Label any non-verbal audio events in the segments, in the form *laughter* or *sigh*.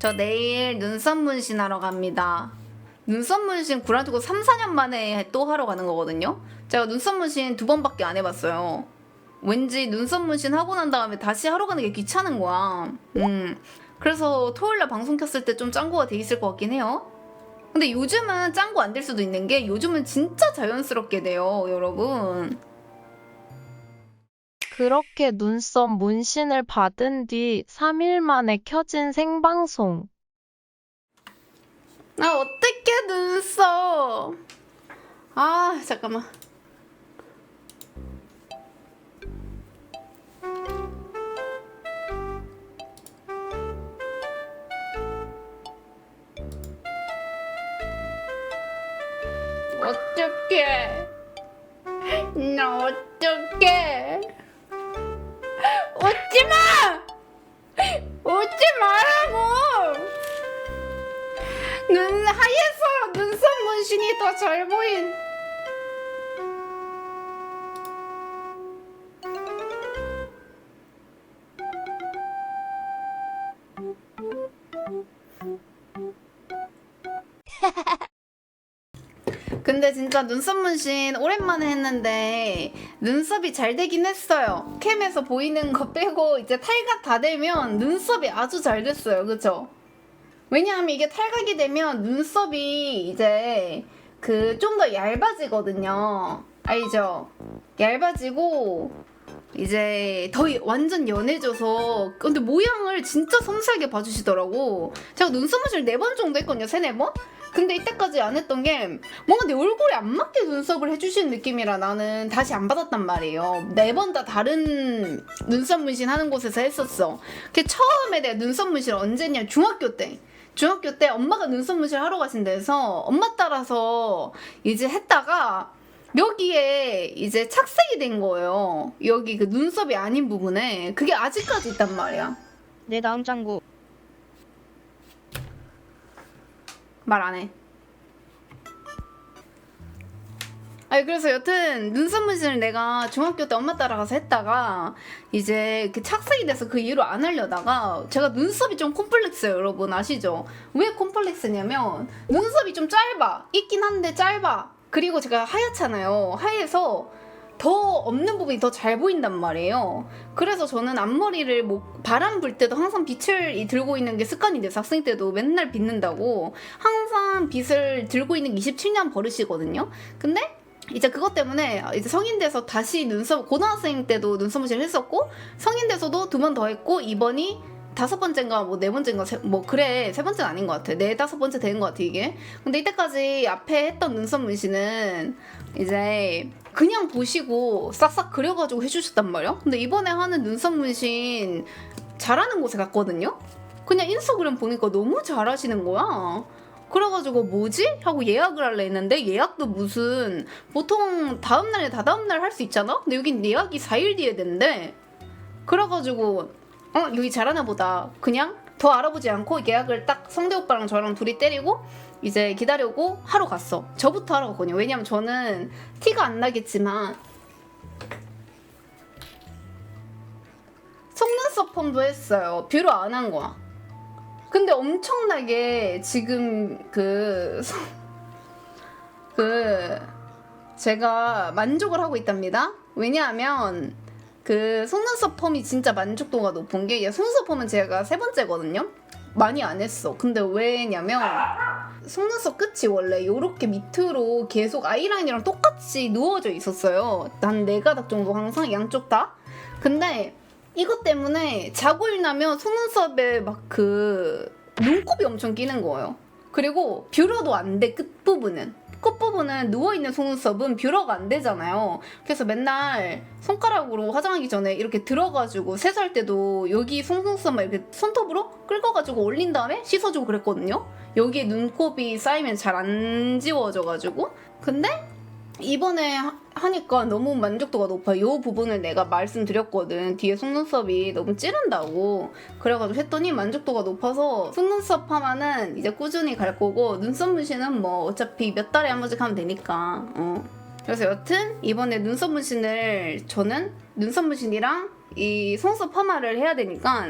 저 내일 눈썹 문신하러 갑니다. 눈썹 문신 구라두고 3, 4년 만에 또 하러 가는 거거든요. 제가 눈썹 문신 두 번밖에 안 해봤어요. 왠지 눈썹 문신 하고 난 다음에 다시 하러 가는 게 귀찮은 거야. 음. 그래서 토요일날 방송 켰을 때 좀 짱구가 돼 있을 것 같긴 해요. 근데 요즘은 짱구 안 될 수도 있는 게 요즘은 진짜 자연스럽게 돼요, 여러분. 그렇게 눈썹 문신을 받은 뒤 3일 만에 켜진 생방송. 아, 어떡해, 눈썹. 아, 잠깐만. 어떡해. 나 어떡해. 문신이 더잘 보인. *laughs* 근데 진짜 눈썹 문신 오랜만에 했는데 눈썹이 잘 되긴 했어요. 캠에서 보이는 거 빼고 이제 탈각 다 되면 눈썹이 아주 잘 됐어요. 그쵸? 왜냐하면 이게 탈각이 되면 눈썹이 이제 그 좀 더 얇아지거든요. 알죠? 얇아지고 이제 더 완전 연해져서 근데 모양을 진짜 섬세하게 봐주시더라고. 제가 눈썹 문신을 네번 정도 했거든요. 세네 번? 근데 이때까지 안 했던 게 뭔가 내 얼굴에 안 맞게 눈썹을 해주시는 느낌이라 나는 다시 안 받았단 말이에요. 네 번 다 다른 눈썹 문신 하는 곳에서 했었어. 그 처음에 내가 눈썹 문신을 언제 했냐 중학교 때. 중학교 때 엄마가 눈썹 문신 하러 가신 데서 엄마 따라서 이제 했다가 여기에 이제 착색이 된 거예요. 여기 그 눈썹이 아닌 부분에 그게 아직까지 있단 말이야. 내 다음 짱구 말 안 해. 아니 그래서 여튼 눈썹 문신을 내가 중학교 때 엄마 따라가서 했다가 이제 그 착색이 돼서 그 이후로 안 하려다가 제가 눈썹이 좀 콤플렉스예요 여러분 아시죠? 왜 콤플렉스냐면 눈썹이 좀 짧아 있긴 한데 짧아 그리고 제가 하얗잖아요 하얘서 더 없는 부분이 더 잘 보인단 말이에요. 그래서 저는 앞머리를 뭐 바람 불 때도 항상 이- 들고 있는 게 습관이 돼서 학생 때도 맨날 빗는다고 항상 빗을 들고 있는 게 27년 버릇이거든요. 근데 이제 그것 때문에 이제 성인 돼서 다시 눈썹 고등학생 때도 눈썹 문신을 했었고 성인 돼서도 두 번 더 했고 이번이 다섯 번째인가 뭐 네 번째인가 세- 뭐 그래 세 번째는 아닌 것 같아. 네 다섯 번째 되는 것 같아 이게. 근데 이때까지 앞에 했던 눈썹 문신은 이제 그냥 보시고 싹싹 그려가지고 해주셨단 말이야? 근데 이번에 하는 눈썹 문신 잘하는 곳에 갔거든요? 그냥 인스타그램 보니까 너무 잘하시는 거야 그래가지고 뭐지? 하고 예약을 할래 했는데 예약도 무슨 보통 다음날에 다다음날 할 수 있잖아? 근데 여긴 예약이 4일 뒤에 된대. 그래가지고 어 여기 잘하나 보다. 그냥 더 알아보지 않고 예약을 딱 성대 오빠랑 저랑 둘이 때리고 이제 기다려고 하러 갔어. 저부터 하러 갔거든요 왜냐면 저는 티가 안 나겠지만 속눈썹 펌도 했어요. 뷰러 안 한 거야 근데 엄청나게 지금 그, 소- 그, 제가 만족을 하고 있답니다. 왜냐하면 그 속눈썹 펌이 진짜 만족도가 높은 게 얘 속눈썹 펌은 제가 세 번째거든요. 많이 안 했어. 근데 왜냐면 속눈썹 끝이 원래 이렇게 밑으로 계속 아이라인이랑 똑같이 누워져 있었어요. 한네 가닥 정도 항상 양쪽 다. 근데 이것 때문에 자고 일어나면 속눈썹에 막 그 눈곱이 엄청 끼는 거예요. 그리고 뷰러도 안 돼, 끝부분은. 끝부분은 누워있는 속눈썹은 뷰러가 안 되잖아요. 그래서 맨날 손가락으로 화장하기 전에 이렇게 들어가지고 세수할 때도 여기 속눈썹만 이렇게 손톱으로 긁어가지고 올린 다음에 씻어주고 그랬거든요. 여기에 눈곱이 쌓이면 잘 안 지워져가지고. 근데 이번에 하- 하니까 너무 만족도가 높아. 요 부분을 내가 말씀드렸거든. 뒤에 속눈썹이 너무 찌른다고. 그래가지고 했더니 만족도가 높아서 속눈썹 하면은 이제 꾸준히 갈 거고 눈썹 문신은 뭐 어차피 몇 달에 한 번씩 하면 되니까. 어. 그래서 여튼 이번에 눈썹 문신을 저는 눈썹 문신이랑 이 속눈썹 파마를 해야 되니까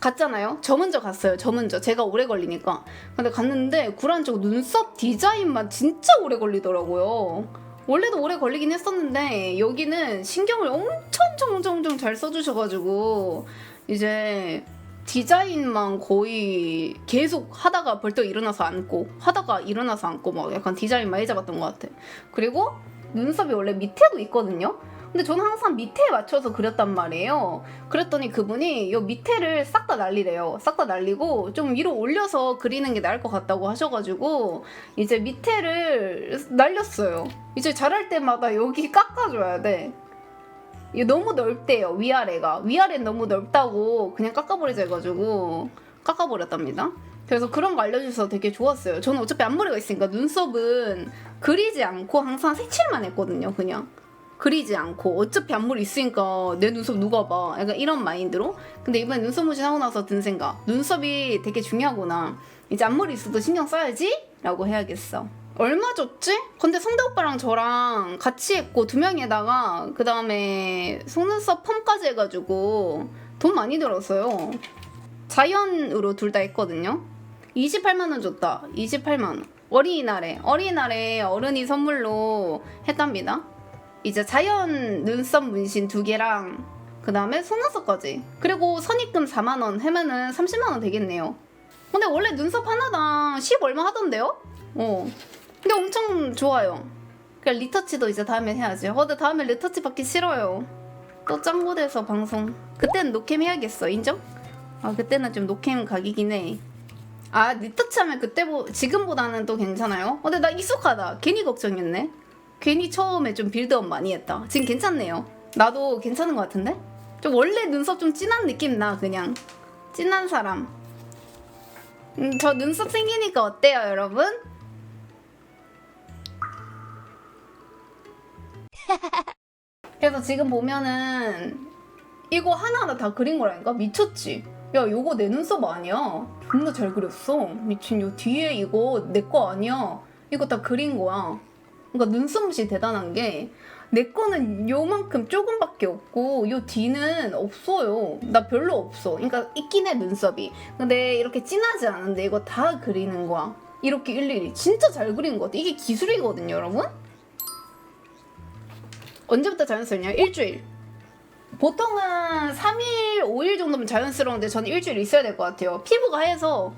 갔잖아요. 저 먼저 갔어요. 저 먼저. 제가 오래 걸리니까. 근데 갔는데 구란 쪽 눈썹 디자인만 진짜 오래 걸리더라고요. 원래도 오래 걸리긴 했었는데 여기는 신경을 엄청 엄청 잘 써주셔가지고 이제 디자인만 거의 계속 하다가 벌떡 일어나서 앉고 하다가 일어나서 앉고 막 약간 디자인 많이 잡았던 것 같아. 그리고 눈썹이 원래 밑에도 있거든요. 근데 저는 항상 밑에 맞춰서 그렸단 말이에요. 그랬더니 그분이 요 밑에를 싹 다 날리래요. 싹 다 날리고 좀 위로 올려서 그리는 게 나을 것 같다고 하셔가지고 이제 밑에를 날렸어요. 이제 자랄 때마다 여기 깎아줘야 돼. 이게 너무 넓대요 위아래가 위아래 너무 넓다고 그냥 깎아버리자 해가지고 깎아버렸답니다. 그래서 그런 거 알려주셔서 되게 좋았어요. 저는 어차피 앞머리가 있으니까 눈썹은 그리지 않고 항상 색칠만 했거든요. 그냥 그리지 않고 어차피 앞머리 있으니까 내 눈썹 누가 봐. 약간 이런 마인드로. 근데 이번에 눈썹 문신 하고 나서 든 생각. 눈썹이 되게 중요하구나. 이제 앞머리 있어도 신경 써야지? 라고 해야겠어. 얼마 줬지? 근데 성대 오빠랑 저랑 같이 했고 두 명에다가 그 다음에 속눈썹 펌까지 해가지고 돈 많이 들었어요. 자연으로 둘 다 했거든요. 28만 원 줬다. 28만 원. 어린이날에. 어린이날에 어른이 선물로 했답니다 이제 자연 눈썹 문신 두 개랑 그 다음에 속눈썹까지. 그리고 선입금 4만 원 하면은 30만 원 되겠네요. 근데 원래 눈썹 하나당 10 얼마 하던데요? 어. 근데 엄청 좋아요. 그러니까 리터치도 이제 다음에 해야지. 어, 근데 다음에 리터치 받기 싫어요. 또 짱구돼서 방송. 그때는 노캠 해야겠어. 인정? 아 그때는 좀 노캠 각이긴 해 아 리터치 하면 그때 보 지금보다는 또 괜찮아요? 어, 근데 나 익숙하다. 괜히 걱정했네 괜히 처음에 좀 빌드업 많이 했다. 지금 괜찮네요. 나도 괜찮은 것 같은데? 좀 원래 눈썹 좀 진한 느낌 나 그냥 진한 사람. 음, 저 눈썹 생기니까 어때요, 여러분? *laughs* 그래서 지금 보면은 이거 하나하나 다 그린 거라니까 미쳤지. 야, 요거 내 눈썹 아니야. 존나 잘 그렸어. 미친 요 뒤에 이거 내 거 아니야. 이거 다 그린 거야. 그러니까 눈썹이 대단한 게 내 거는 요만큼 조금밖에 없고 요 뒤는 없어요. 나 별로 없어. 그러니까 있긴 해 눈썹이. 근데 이렇게 진하지 않은데 이거 다 그리는 거야. 이렇게 일일이 진짜 잘 그린 것 같아. 이게 기술이거든요, 여러분. 언제부터 자연스럽냐? 일주일. 보통은 3일, 5일 정도면 자연스러운데 저는 일주일 있어야 될 것 같아요. 피부가 하얘서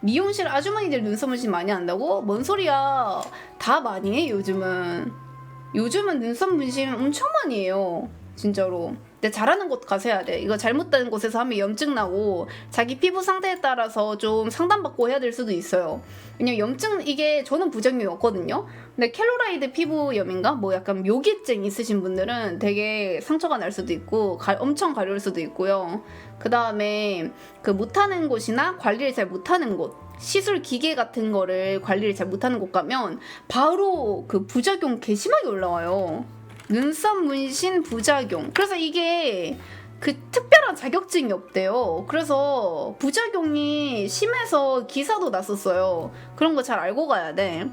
미용실 아주머니들 눈썹 문신 많이 한다고? 뭔 소리야. 다 많이 해, 요즘은. 요즘은 눈썹 문신 엄청 많이 해요. 진짜로. 근데 잘하는 곳 가서 해야 돼. 이거 잘못된 곳에서 하면 염증 나고 자기 피부 상태에 따라서 좀 상담받고 해야 될 수도 있어요. 왜냐면 염증 이게 저는 부작용이었거든요. 근데 켈로라이드 피부염인가 뭐 약간 묘기증 있으신 분들은 되게 상처가 날 수도 있고 가- 엄청 가려울 수도 있고요. 그 다음에 그 못하는 곳이나 관리를 잘 못하는 곳 시술 기계 같은 거를 관리를 잘 못하는 곳 가면 바로 그 부작용 개 심하게 올라와요. 눈썹 문신 부작용. 그래서 이게 그 특별한 자격증이 없대요. 그래서 부작용이 심해서 기사도 났었어요. 그런 거 잘 알고 가야 돼.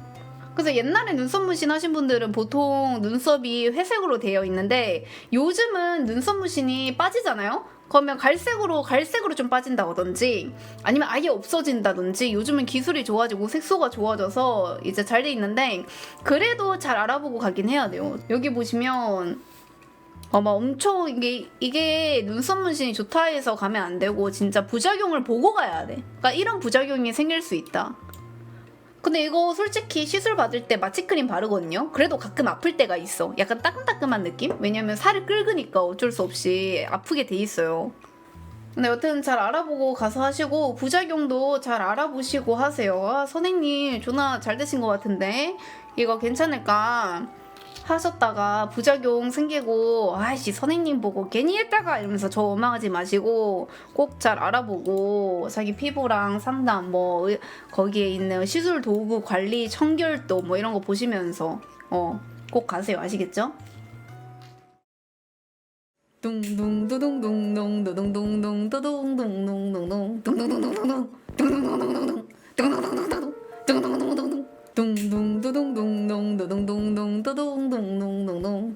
그래서 옛날에 눈썹 문신 하신 분들은 보통 눈썹이 회색으로 되어 있는데 요즘은 눈썹 문신이 빠지잖아요? 그러면 갈색으로 갈색으로 좀 빠진다든지 아니면 아예 없어진다든지 요즘은 기술이 좋아지고 색소가 좋아져서 이제 잘 돼 있는데 그래도 잘 알아보고 가긴 해야 돼요. 여기 보시면 아마 엄청 이게 이게 눈썹 문신이 좋다 해서 가면 안 되고 진짜 부작용을 보고 가야 돼. 그러니까 이런 부작용이 생길 수 있다. 근데 이거 솔직히 시술 받을 때 마취크림 바르거든요. 그래도 가끔 아플 때가 있어. 약간 따끔따끔한 느낌? 왜냐면 살을 긁으니까 어쩔 수 없이 아프게 돼 있어요. 근데 여튼 잘 알아보고 가서 하시고 부작용도 잘 알아보시고 하세요. 아, 선생님 존나 잘 되신 것 같은데 이거 괜찮을까 하셨다가 부작용 생기고 아이씨 선생님 보고 괜히 했다가 이러면서 저 원망하지 마시고 꼭 잘 알아보고 자기 피부랑 상담 뭐 의- 거기에 있는 시술 도구 관리 청결도 뭐 이런 거 보시면서 어 꼭 가세요 아시겠죠? 둥둥두둥둥둥 두둥둥둥 두둥둥둥둥둥 둥둥둥둥둥 둥둥둥둥둥 둥둥둥둥둥 둥둥둥둥둥 둥둥두둥둥둥 두둥둥둥 두둥둥둥둥둥 둥둥둥둥둥 둥둥둥둥둥 둥둥둥둥둥 둥둥둥둥둥 둥둥둥둥둥 咚咚咚咚咚咚咚咚咚咚咚咚咚咚咚。